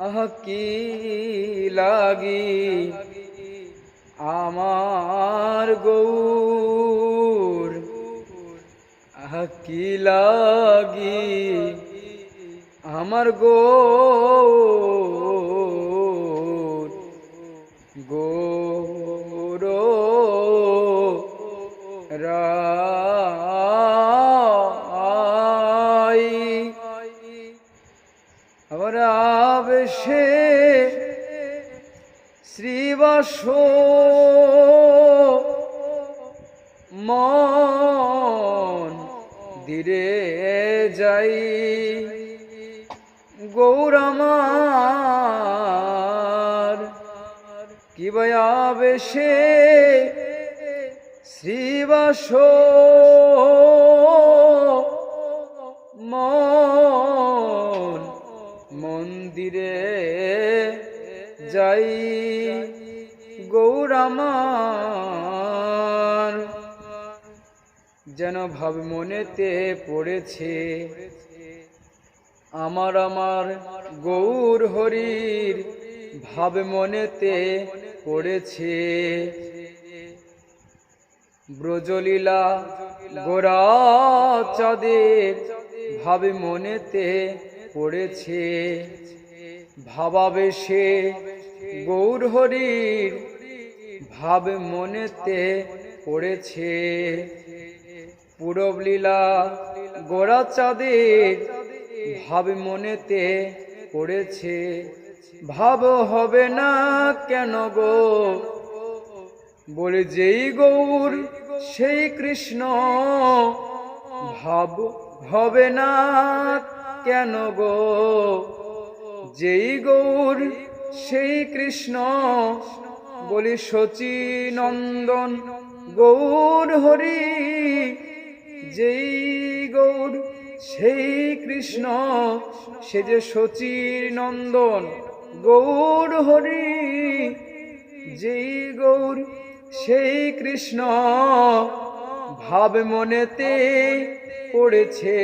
আহ কি লাগি আমার গৌর আহ কি লাগি আমার গৌর গৌর রাই আবার আবেশে শ্রীবাস। মন ধীরে যাই। গৌরামার কি আবেশে শ্রীবাস। ভাব মনেতে পড়েছে। আমার আমার গৌর হরির ভাব মনেতে পড়েছে। ব্রজলীলা গোরা চাঁদের ভাবে মনেতে পড়েছে। ভাবাবেশে গৌর হরির ভাব মনেতে পড়েছে। পুরবলীলা গোড়া চাঁদের ভাব মনেতে পড়েছে। ভাব হবে না কেন গো? বলে যেই গৌর, সেই কৃষ্ণ, ভাব হবে না কেন গো? যেই গৌর, সেই কৃষ্ণ, বলি শচী নন্দন গৌর হরি যেই গৌর, সেই কৃষ্ণ, সে যে শচীর নন্দন গৌর হরি। যেই গৌর, সেই কৃষ্ণ, ভাব মনেতে পড়েছে,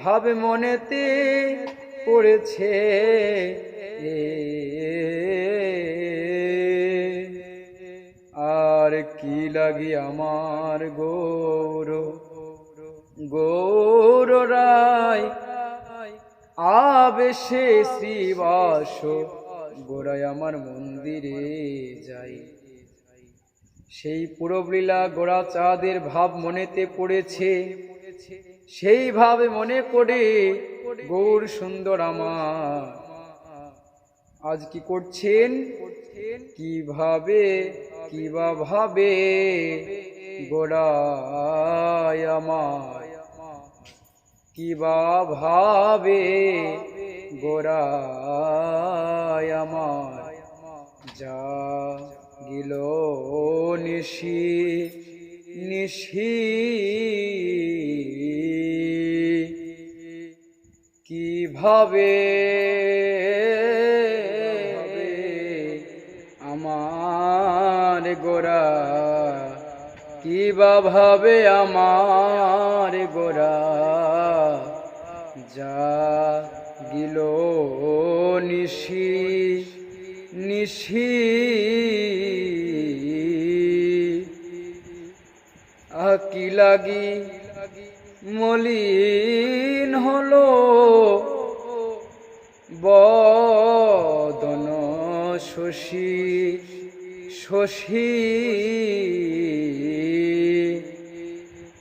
ভাব মনেতে পড়েছে। আর কি লাগি আমার গৌর? গৌর রায় আবেশে শ্রীবাস গোড়ায় আমার মন্দিরে যাই। সেই পুরবলীলা গোড়া চাঁদের ভাব মনেতে পড়েছে সেই ভাবে মনে করে গৌর সুন্দর আমার। আজ কি করছেন? কীভাবে কিবা ভাবে? গোড়ায় আমার কিবা ভাবে? গোড়ায় আমার যা গিল নিশি নিশি। কীভাবে গোরা কিবা ভাবে আমার গোরা? যা গিল নিশি নিশি। আহ কি লাগি, মলিন হলো বদন শশী। শশী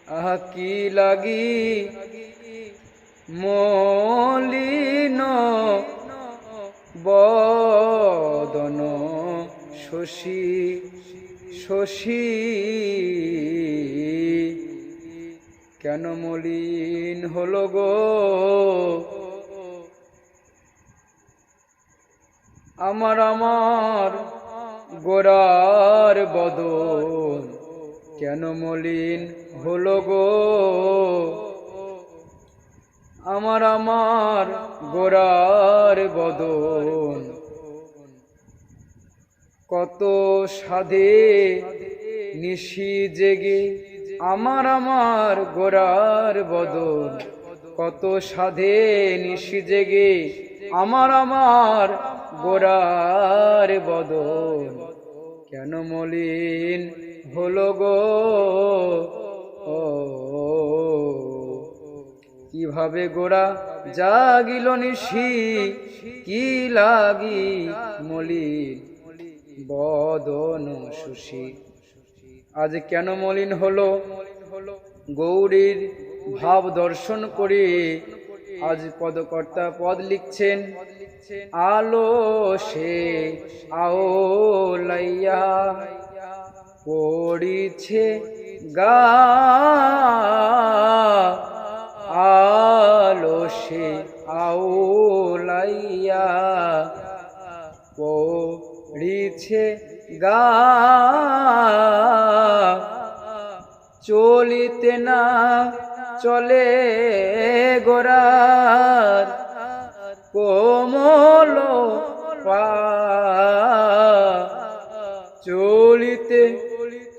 আহ লাগি মলিন বদন? শশী শশী কেন মলিন হলো গো? আমার আমার গোরার বদন কেন মলিন হলো গো? আমার আমার গোরার বদন কত সাধে নিশি জেগে। আমার আমার গোরার বদন কত সাধে নিশি জেগে। আমার আমার গোরার বদন কেন মলিন হলো গো? ও, কীভাবে গোরা জাগিল নিশি? কি লাগি মলিন? বদন সুশী আজ কেন মলিন হলো? গৌরীর ভাব দর্শন করে। আজ পদকর্তা পদ লিখছেন আলো সে আও লাইয়া পড়িছে গা। আলো সে আও লাইয়া পড়িছে গা। চলিতে না চলে গোরার কোমল চলিতে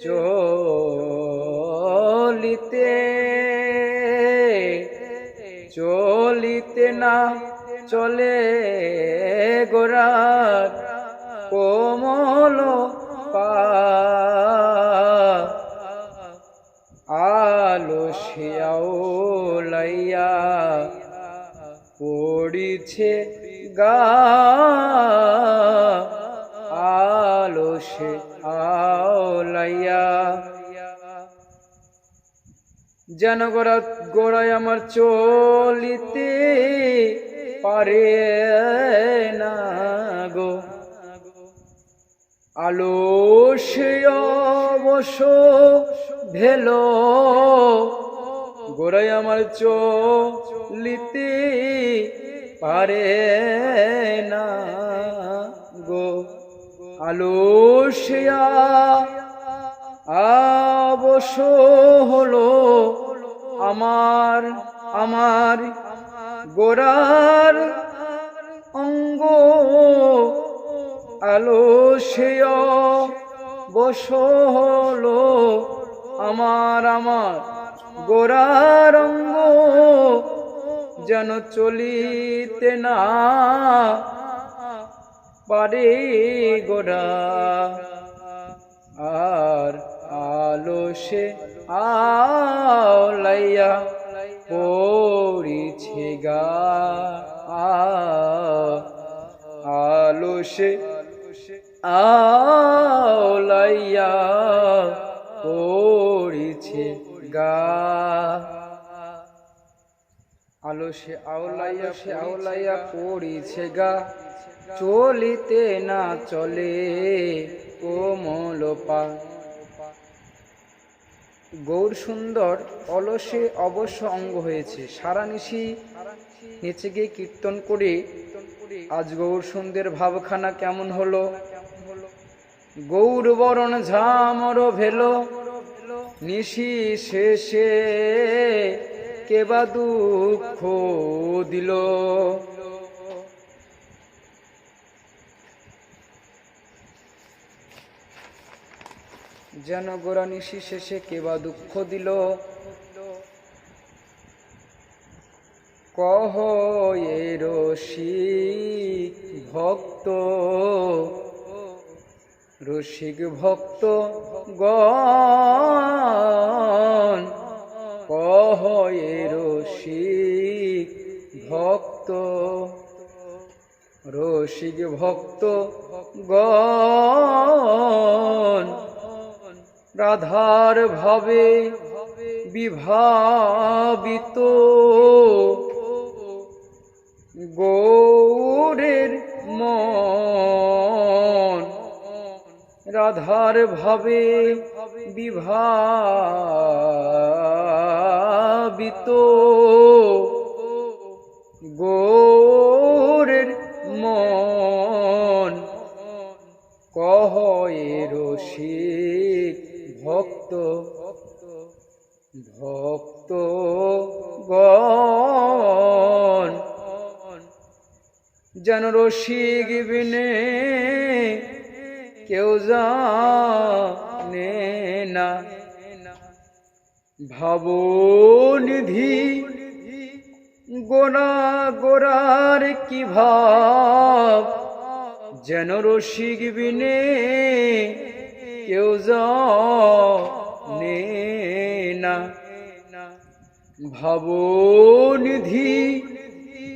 চলিতে চলিতে না চলে গোরার কোমল পা পড়িছে গা, আলো সে আওলাইয়া যেন গোড়া গোড়ায় আমার চলিতে পারে না গো। আলো সে অবশ্য ভেলো গোড়ায় আমার চলিতে পারে না গো আলোসিয়া অবশ্য হলো আমার আমার গোড়ার অঙ্গ। আলোসিয়া বস হলো আমার আমার গোড়ার অঙ্গ। যেন চলিতে না পারে গোড়া। আর আলো সে আলাইয়া পড়িছে গা। আলো সে আলাইয়া পড়িছে গা। আলো সে আওলাইয়া সে আওলাইয়া পড়িছে গা। চলিতে না চলে কোমল পা। গৌর সুন্দর অলসে অবশ্য অঙ্গ হয়েছে। সারা নিশি নিচে গিয়ে কীর্তন করে। আজ গৌর সুন্দর ভাবখানা কেমন হলো? গৌর বরণ ঝামর ভেলো। নিশি শেষে কেবা দুঃখ দিল? যেন গোরা নিশি শেষে কেবা দুঃখ দিল? কহ এ রসিক ভক্ত রসিক ভক্ত গণ এ রসিক ভক্ত। রসিক ভক্ত গণ। রাধার ভাবে বিভাবিত। গৌরের মন। রাধার ভাবে বিভাবিত গৌরের মন কহ রসিক ভক্ত। ভক্ত গণ। যেন রসিক বিনে কেউ জানে না। ভাবনিধি গোনা গোরার কি ভাব? যেন রসিক বিনে কেউ জানে না। ভাবনিধি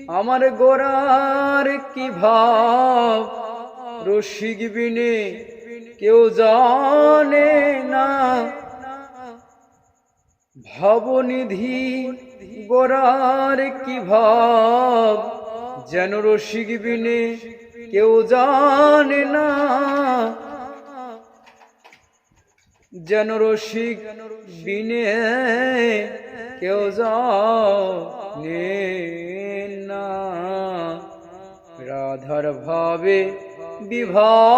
আমার গোরার কি ভাব? রসিক বিনে কেউ জানে না। ভাবনিধি গোরার কি ভাব? যেন রসিক বিনে কেউ জানে না। যেন রসিক বিনে কেউ জানে না। রাধার ভাবে বিভাবিত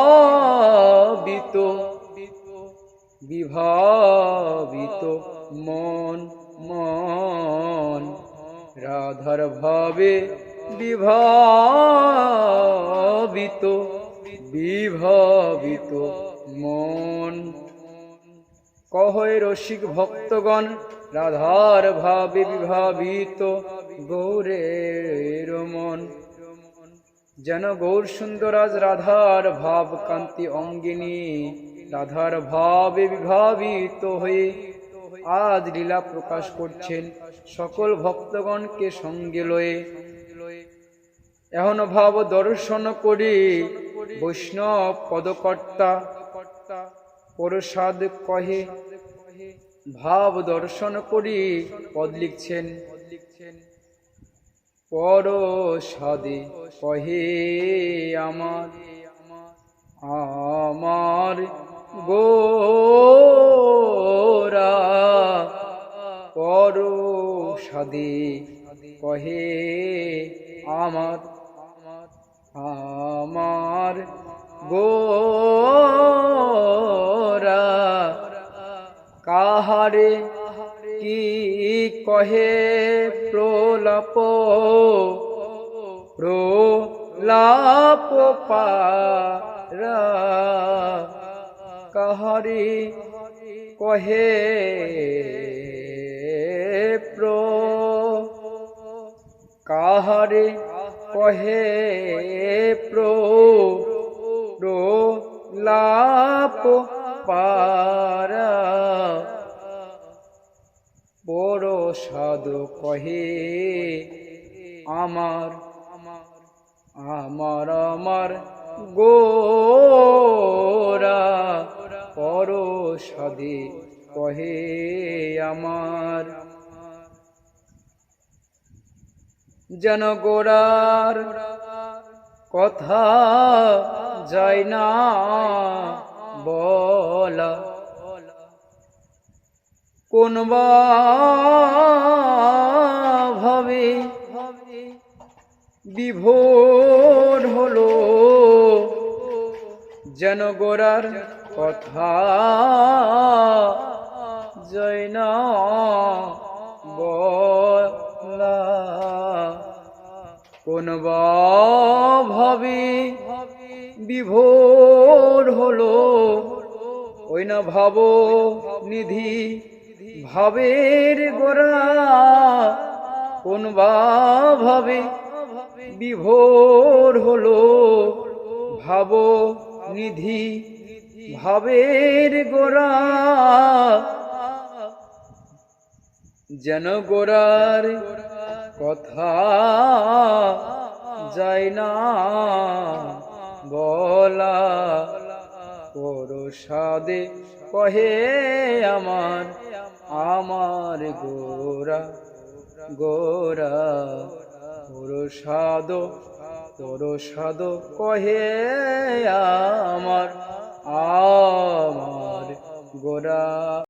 বিভাবিত মন মন। রাধার ভাবে বিভাবিত বিভাবিত মন। কহয় রসিক ভক্তগণ, রাধার ভাবে বিভাবিত গৌরের মন। যেন গৌর সুন্দরাজ রাধার ভাব কান্তি অঙ্গিনী, রাধার ভাবে বিভাবিত হয়ে আজ লীলা প্রকাশ করছেন সকল ভক্তগণকে সঙ্গে লয়ে। এখন ভাব দর্শন করে বৈষ্ণব পদকর্তা, প্রসাদ কহে। ভাব দর্শন করি পদ লিখছেন। পরসাদে কহে আমার আমার গোরা পরসাদে কহে আমার আমার গোরা। কাহারে কি কহে প্রলাপ প্রলাপ পারা? কাহারে কহে, প্র, কাহারে কহে, প্র প্রলাপ পারা, বড় সাধু কহে, আমার আমার আমার গোরা পর সাধে কহে আমার। যেন গোরার কথা যায় না বলা। কোন ভাবে বিভোর হলো, যেন গোরার কথা যায় না বলা। কোন ভাবে বিভোর হলো ওই না ভাব নিধি ভাবের গোরা কোন ভাবে বিভোর হলো, ভাব নিধি ভাবের গোরা যেন গোরার কথা যায় না। বলা পরসাদে কহে আমার আমার গোরা গোরা পরসাদ পরসাদ কহে আমার। আমার গোরা